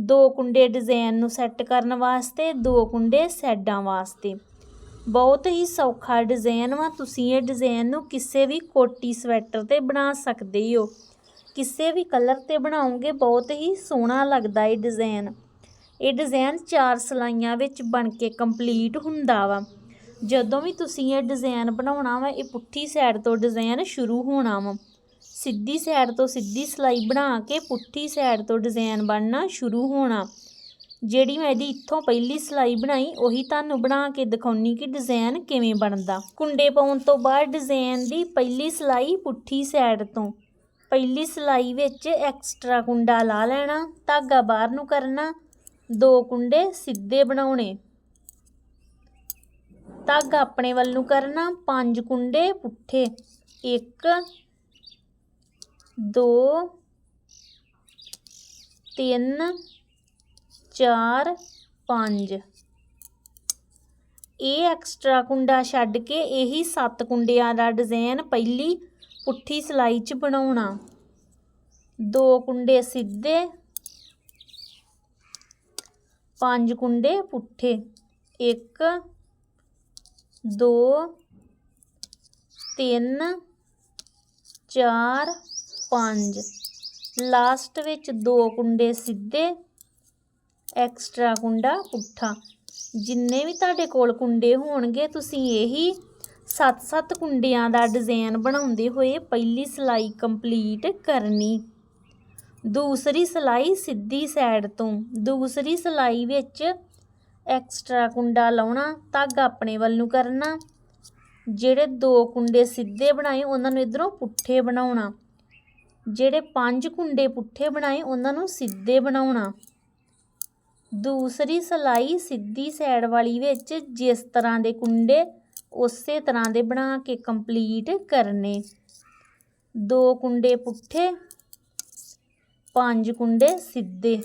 ਦੋ ਕੁੰਡੇ ਡਿਜ਼ਾਈਨ ਨੂੰ ਸੈੱਟ ਕਰਨ ਵਾਸਤੇ, ਦੋ ਕੁੰਡੇ ਸੈਡਾਂ ਵਾਸਤੇ। ਬਹੁਤ ਹੀ ਸੌਖਾ ਡਿਜ਼ਾਈਨ ਵਾ, ਤੁਸੀਂ ਇਹ ਡਿਜ਼ਾਈਨ ਨੂੰ ਕਿਸੇ ਵੀ ਕੋਟੀ ਸਵੈਟਰ ਤੇ ਬਣਾ ਸਕਦੇ ਹੋ। ਕਿਸੇ ਵੀ ਕਲਰ ਤੇ ਬਣਾਉਂਗੇ ਬਹੁਤ ਹੀ ਸੋਹਣਾ ਲੱਗਦਾ ਇਹ ਡਿਜ਼ਾਈਨ। ਇਹ ਡਿਜ਼ਾਈਨ ਚਾਰ ਸਲਾਈਆਂ ਵਿੱਚ ਬਣ ਕੇ ਕੰਪਲੀਟ ਹੁੰਦਾ ਵਾ। ਜਦੋਂ ਵੀ ਤੁਸੀਂ ਇਹ ਡਿਜ਼ਾਈਨ ਬਣਾਉਣਾ ਵਾ, ਇਹ ਪੁੱਠੀ ਸਾਈਡ ਤੋਂ ਡਿਜ਼ਾਈਨ ਸ਼ੁਰੂ ਹੋਣਾ ਵਾ। ਸਿੱਧੀ ਸਾਈਡ ਤੋਂ ਸਿੱਧੀ ਸਲਾਈ ਬਣਾ ਕੇ ਪੁੱਠੀ ਸਾਈਡ ਤੋਂ ਡਿਜ਼ਾਈਨ ਬਣਨਾ ਸ਼ੁਰੂ ਹੋਣਾ। ਜਿਹੜੀ ਮੈਂ ਇਹਦੀ ਇੱਥੋਂ ਪਹਿਲੀ ਸਲਾਈ ਬਣਾਈ, ਉਹੀ ਤੁਹਾਨੂੰ ਬਣਾ ਕੇ ਦਿਖਾਉਣੀ ਕਿ ਡਿਜ਼ਾਈਨ ਕਿਵੇਂ ਬਣਦਾ। ਕੁੰਡੇ ਪਾਉਣ ਤੋਂ ਬਾਅਦ ਡਿਜ਼ਾਈਨ ਦੀ ਪਹਿਲੀ ਸਲਾਈ ਪੁੱਠੀ ਸਾਈਡ ਤੋਂ। ਪਹਿਲੀ ਸਲਾਈ ਵਿੱਚ ਐਕਸਟਰਾ ਕੁੰਡਾ ਲਾ ਲੈਣਾ, ਧਾਗਾ ਬਾਹਰ ਨੂੰ ਕਰਨਾ, ਦੋ ਕੁੰਡੇ ਸਿੱਧੇ ਬਣਾਉਣੇ। ਧਾਗਾ ਆਪਣੇ ਵੱਲ ਨੂੰ ਕਰਨਾ, ਪੰਜ ਕੁੰਡੇ ਪੁੱਠੇ, ਇੱਕ ਦੋ, ਤਿੰਨ, ਚਾਰ, ਪੰਜ। ਇਹ ਐਕਸਟਰਾ ਕੁੰਡਾ ਛੱਡ ਕੇ ਇਹੀ ਸੱਤ ਕੁੰਡਿਆਂ ਦਾ ਡਿਜ਼ਾਈਨ ਪਹਿਲੀ ਪੁੱਠੀ ਸਲਾਈ 'ਚ ਬਣਾਉਣਾ। ਦੋ ਕੁੰਡੇ ਸਿੱਧੇ, ਪੰਜ ਕੁੰਡੇ ਪੁੱਠੇ। ਇੱਕ, ਦੋ, ਤਿੰਨ, ਚਾਰ ਪੰਜ। ਲਾਸਟ ਵਿੱਚ ਦੋ ਕੁੰਡੇ ਸਿੱਧੇ, ਐਕਸਟਰਾ ਕੁੰਡਾ ਪੁੱਠਾ। ਜਿੰਨੇ ਵੀ ਤੁਹਾਡੇ ਕੋਲ ਕੁੰਡੇ ਹੋਣਗੇ, ਤੁਸੀਂ ਇਹੀ 7-7 ਕੁੰਡਿਆਂ ਦਾ ਡਿਜ਼ਾਈਨ ਬਣਾਉਂਦੇ ਹੋਏ ਪਹਿਲੀ ਸਲਾਈ ਕੰਪਲੀਟ ਕਰਨੀ। ਦੂਸਰੀ ਸਲਾਈ ਸਿੱਧੀ ਸਾਈਡ ਤੋਂ। ਦੂਸਰੀ ਸਲਾਈ ਵਿੱਚ ਐਕਸਟਰਾ ਕੁੰਡਾ ਲਾਉਣਾ, ਧਾਗਾ ਆਪਣੇ ਵੱਲ ਨੂੰ ਕਰਨਾ। ਜਿਹੜੇ ਦੋ ਕੁੰਡੇ ਸਿੱਧੇ ਬਣਾਏ, ਉਹਨਾਂ ਨੂੰ ਇਧਰੋਂ ਪੁੱਠੇ ਬਣਾਉਣਾ। ਜਿਹੜੇ ਪੰਜ ਕੁੰਡੇ ਪੁੱਠੇ ਬਣਾਏ, ਉਹਨਾਂ ਨੂੰ ਸਿੱਧੇ ਬਣਾਉਣਾ। ਦੂਸਰੀ ਸਲਾਈ ਸਿੱਧੀ ਸਾਈਡ ਵਾਲੀ ਵਿੱਚ ਜਿਸ ਤਰ੍ਹਾਂ ਦੇ ਕੁੰਡੇ, ਉਸੇ ਤਰ੍ਹਾਂ ਦੇ ਬਣਾ ਕੇ ਕੰਪਲੀਟ ਕਰਨੇ। ਦੋ ਕੁੰਡੇ ਪੁੱਠੇ, ਪੰਜ ਕੁੰਡੇ ਸਿੱਧੇ।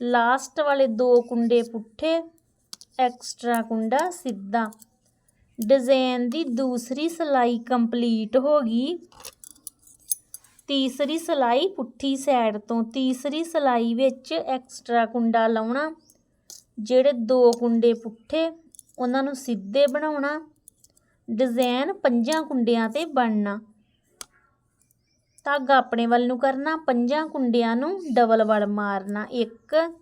ਲਾਸਟ ਵਾਲੇ ਦੋ ਕੁੰਡੇ ਪੁੱਠੇ ਐਕਸਟਰਾ ਕੁੰਡਾ ਸਿੱਧਾ। ਡਿਜ਼ਾਈਨ ਦੀ ਦੂਸਰੀ ਸਲਾਈ ਕੰਪਲੀਟ ਹੋ ਗਈ। ਤੀਸਰੀ ਸਲਾਈ ਪੁੱਠੀ ਸਾਈਡ ਤੋਂ। ਤੀਸਰੀ ਸਲਾਈ ਵਿੱਚ ਐਕਸਟਰਾ ਕੁੰਡਾ ਲਾਉਣਾ। ਜਿਹੜੇ ਦੋ ਕੁੰਡੇ ਪੁੱਠੇ, ਉਹਨਾਂ ਨੂੰ ਸਿੱਧੇ ਬਣਾਉਣਾ। ਡਿਜ਼ਾਈਨ ਪੰਜਾਂ ਕੁੰਡਿਆਂ ਤੇ ਬਣਨਾ। ਧਾਗਾ ਆਪਣੇ ਵੱਲ ਨੂੰ ਕਰਨਾ, ਪੰਜਾਂ ਕੁੰਡਿਆਂ ਨੂੰ ਡਬਲ ਵੜ ਮਾਰਨਾ। ਇੱਕ,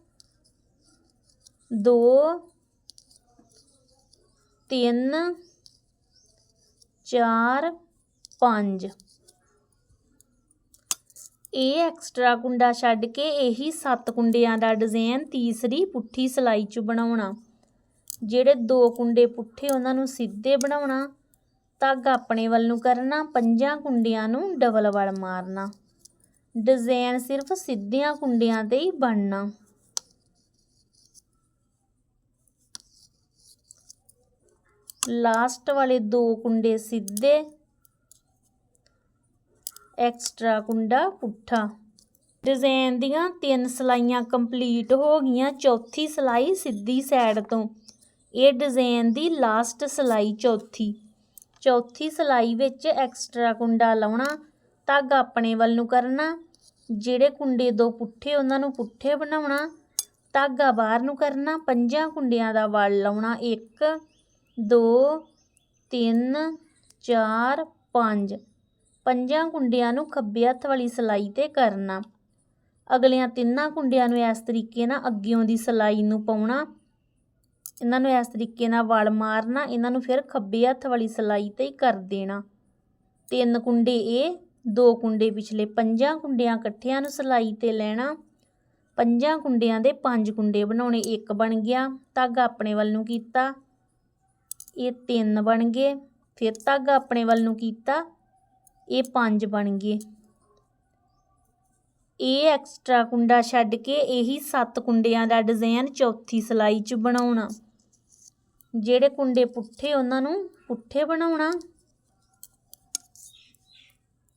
ਦੋ ਤਿੰਨ, ਚਾਰ, ਪੰਜ। ਇਹ ਐਕਸਟਰਾ ਕੁੰਡਾ ਛੱਡ ਕੇ ਇਹੀ ਸੱਤ ਕੁੰਡਿਆਂ ਦਾ ਡਿਜ਼ਾਈਨ ਤੀਸਰੀ ਪੁੱਠੀ ਸਲਾਈ 'ਚ ਬਣਾਉਣਾ। ਜਿਹੜੇ ਦੋ ਕੁੰਡੇ ਪੁੱਠੇ ਉਹਨਾਂ ਨੂੰ ਸਿੱਧੇ ਬਣਾਉਣਾ ਧਾਗਾ ਆਪਣੇ ਵੱਲ ਨੂੰ ਕਰਨਾ, ਪੰਜਾਂ ਕੁੰਡਿਆਂ ਨੂੰ ਡਬਲ ਵੜ ਮਾਰਨਾ। ਡਿਜ਼ਾਈਨ ਸਿਰਫ ਸਿੱਧਿਆਂ ਕੁੰਡਿਆਂ ਤੇ ਹੀ ਬਣਨਾ। ਲਾਸਟ ਵਾਲੇ ਦੋ ਕੁੰਡੇ ਸਿੱਧੇ। ਐਕਸਟਰਾ ਕੁੰਡਾ ਪੁੱਠਾ। ਡਿਜ਼ਾਈਨ ਦੀਆਂ ਤਿੰਨ ਸਲਾਈਆਂ ਕੰਪਲੀਟ ਹੋ ਗਈਆਂ। ਚੌਥੀ ਸਲਾਈ ਸਿੱਧੀ ਸਾਈਡ ਤੋਂ। ਇਹ ਡਿਜ਼ਾਈਨ ਦੀ ਲਾਸਟ ਸਲਾਈ ਚੌਥੀ। ਚੌਥੀ ਸਲਾਈ ਵਿੱਚ ਐਕਸਟਰਾ ਕੁੰਡਾ ਲਾਉਣਾ ਧਾਗਾ ਆਪਣੇ ਵੱਲ ਨੂੰ ਕਰਨਾ, ਜਿਹੜੇ ਕੁੰਡੇ ਦੋ ਪੁੱਠੇ ਉਹਨਾਂ ਨੂੰ ਪੁੱਠੇ ਬਣਾਉਣਾ ਧਾਗਾ ਬਾਹਰ ਨੂੰ ਕਰਨਾ, ਪੰਜਾਂ ਕੁੰਡਿਆਂ ਦਾ ਵਲ ਲਾਉਣਾ ਇੱਕ। ਦੋ, ਤਿੰਨ, ਚਾਰ, ਪੰਜ। ਪੰਜਾਂ ਕੁੰਡਿਆਂ ਨੂੰ ਖੱਬੇ ਹੱਥ ਵਾਲੀ ਸਲਾਈ ਤੇ ਕਰਨਾ। ਅਗਲੀਆਂ ਤਿੰਨਾਂ ਕੁੰਡਿਆਂ ਨੂੰ ਇਸ ਤਰੀਕੇ ਨਾਲ ਅੱਗਿਓਂ ਦੀ ਸਲਾਈ ਨੂੰ ਪਾਉਣਾ। ਇਹਨਾਂ ਨੂੰ ਇਸ ਤਰੀਕੇ ਨਾਲ ਵਲ ਮਾਰਨਾ, ਇਹਨਾਂ ਨੂੰ ਫਿਰ ਖੱਬੇ ਹੱਥ ਵਾਲੀ ਸਲਾਈ ਤੇ ਹੀ ਕਰ ਦੇਣਾ। ਤਿੰਨ ਕੁੰਡੇ ਇਹ, ਦੋ ਕੁੰਡੇ ਪਿਛਲੇ ਪੰਜਾਂ ਕੁੰਡਿਆਂ ਇਕੱਠਿਆਂ ਨੂੰ ਸਲਾਈ ਤੇ ਲੈਣਾ। ਪੰਜਾਂ ਕੁੰਡਿਆਂ ਦੇ ਪੰਜ ਕੁੰਡੇ ਬਣਾਉਣੇ, ਇੱਕ ਬਣ ਗਿਆ। ਧਾਗਾ ਆਪਣੇ ਵੱਲ ਨੂੰ ਕੀਤਾ। ਇਹ ਤਿੰਨ ਬਣ ਗਏ। ਫਿਰ ਧਾਗਾ ਆਪਣੇ ਵੱਲ ਨੂੰ ਕੀਤਾ। ਇਹ ਪੰਜ ਬਣ ਗਏ। ਇਹ ਐਕਸਟਰਾ ਕੁੰਡਾ ਛੱਡ ਕੇ ਇਹੀ ਸੱਤ ਕੁੰਡਿਆਂ ਦਾ ਡਿਜ਼ਾਈਨ ਚੌਥੀ ਸਲਾਈ 'ਚ ਬਣਾਉਣਾ। ਜਿਹੜੇ ਕੁੰਡੇ ਪੁੱਠੇ, ਉਹਨਾਂ ਨੂੰ ਪੁੱਠੇ ਬਣਾਉਣਾ।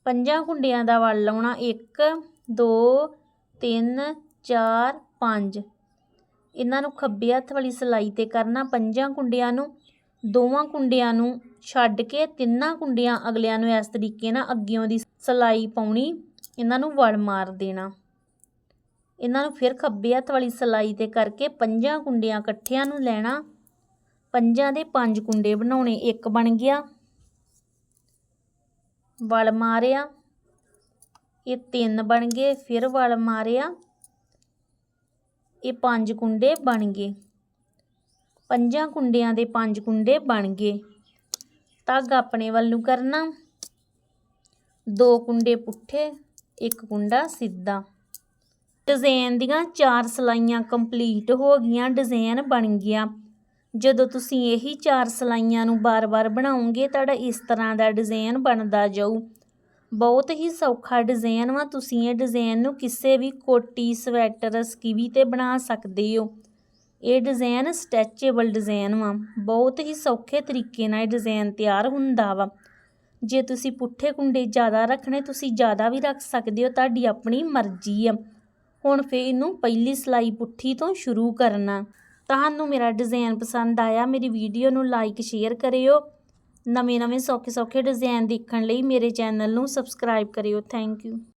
ਪੰਜਾਂ ਕੁੰਡਿਆਂ ਦਾ ਵਲ ਲਾਉਣਾ। 1 2 3 4 5 ਇਹਨਾਂ ਨੂੰ ਖੱਬੇ ਹੱਥ ਵਾਲੀ ਸਲਾਈ ਤੇ ਕਰਨਾ। ਪੰਜਾਂ ਕੁੰਡਿਆਂ ਨੂੰ ਦੋਵਾਂ ਕੁੰਡਿਆਂ ਨੂੰ ਛੱਡ ਕੇ ਤਿੰਨਾਂ ਕੁੰਡਿਆਂ ਅਗਲਿਆਂ ਨੂੰ ਇਸ ਤਰੀਕੇ ਨਾਲ ਅੱਗਿਓਂ ਦੀ ਸਲਾਈ ਪਾਉਣੀ, ਇਹਨਾਂ ਨੂੰ ਵੜ ਮਾਰ ਦੇਣਾ। ਇਹਨਾਂ ਨੂੰ ਫਿਰ ਖੱਬੇ ਹੱਥ ਵਾਲੀ ਸਲਾਈ ਤੇ ਕਰਕੇ ਪੰਜਾਂ ਕੁੰਡਿਆਂ ਇਕੱਠਿਆਂ ਨੂੰ ਲੈਣਾ। ਪੰਜਾਂ ਦੇ ਪੰਜ ਕੁੰਡੇ ਬਣਾਉਣੇ, ਇੱਕ ਬਣ ਗਿਆ। ਵਲ ਮਾਰਿਆ। ਇਹ ਤਿੰਨ ਬਣ ਗਏ, ਫਿਰ ਵਲ ਮਾਰਿਆ। ਇਹ ਪੰਜ ਕੁੰਡੇ ਬਣ ਗਏ। ਪੰਜਾਂ ਕੁੰਡਿਆਂ ਦੇ ਪੰਜ ਕੁੰਡੇ ਬਣ ਗਏ। ਤੱਗ ਆਪਣੇ ਵੱਲ ਨੂੰ ਕਰਨਾ। ਦੋ ਕੁੰਡੇ ਪੁੱਠੇ, ਇੱਕ ਕੁੰਡਾ ਸਿੱਧਾ। ਡਿਜ਼ਾਈਨ ਦੀਆਂ ਚਾਰ ਸਲਾਈਆਂ ਕੰਪਲੀਟ ਹੋ ਗਈਆਂ, ਡਿਜ਼ਾਈਨ ਬਣ ਗਿਆ। ਜਦੋਂ ਤੁਸੀਂ ਇਹੀ ਚਾਰ ਸਲਾਈਆਂ ਨੂੰ ਬਾਰ-ਬਾਰ ਬਣਾਉਂਗੇ ਤੁਹਾਡਾ ਇਸ ਤਰ੍ਹਾਂ ਦਾ ਡਿਜ਼ਾਈਨ ਬਣਦਾ ਜਾਊ। ਬਹੁਤ ਹੀ ਸੌਖਾ ਡਿਜ਼ਾਈਨ ਵਾ, ਤੁਸੀਂ ਇਹ ਡਿਜ਼ਾਈਨ ਨੂੰ ਕਿਸੇ ਵੀ ਕੋਟੀ, ਸਵੈਟਰ, ਸਕੀਵੀ ਤੇ ਬਣਾ ਸਕਦੇ ਹੋ। ਇਹ ਡਿਜ਼ਾਈਨ ਸਟੈਚੇਬਲ ਡਿਜ਼ਾਈਨ ਵਾ। ਬਹੁਤ ਹੀ ਸੌਖੇ ਤਰੀਕੇ ਨਾਲ ਇਹ ਡਿਜ਼ਾਈਨ ਤਿਆਰ ਹੁੰਦਾ ਵਾ। ਜੇ ਤੁਸੀਂ ਪੁੱਠੇ ਕੁੰਡੇ ਜ਼ਿਆਦਾ ਰੱਖਣੇ, ਤੁਸੀਂ ਜ਼ਿਆਦਾ ਵੀ ਰੱਖ ਸਕਦੇ ਹੋ, ਤੁਹਾਡੀ ਆਪਣੀ ਮਰਜ਼ੀ ਆ। ਹੁਣ ਫੇਰ ਇਹਨੂੰ ਪਹਿਲੀ ਸਲਾਈ ਪੁੱਠੀ ਤੋਂ ਸ਼ੁਰੂ ਕਰਨਾ। ਤੁਹਾਨੂੰ ਮੇਰਾ ਡਿਜ਼ਾਈਨ ਪਸੰਦ ਆਇਆ, ਮੇਰੀ ਵੀਡੀਓ ਨੂੰ ਲਾਈਕ ਸ਼ੇਅਰ ਕਰਿਓ। ਨਵੇਂ ਨਵੇਂ ਸੌਖੇ ਸੌਖੇ ਡਿਜ਼ਾਈਨ ਦੇਖਣ ਲਈ ਮੇਰੇ ਚੈਨਲ ਨੂੰ ਸਬਸਕ੍ਰਾਈਬ ਕਰਿਓ। Thank you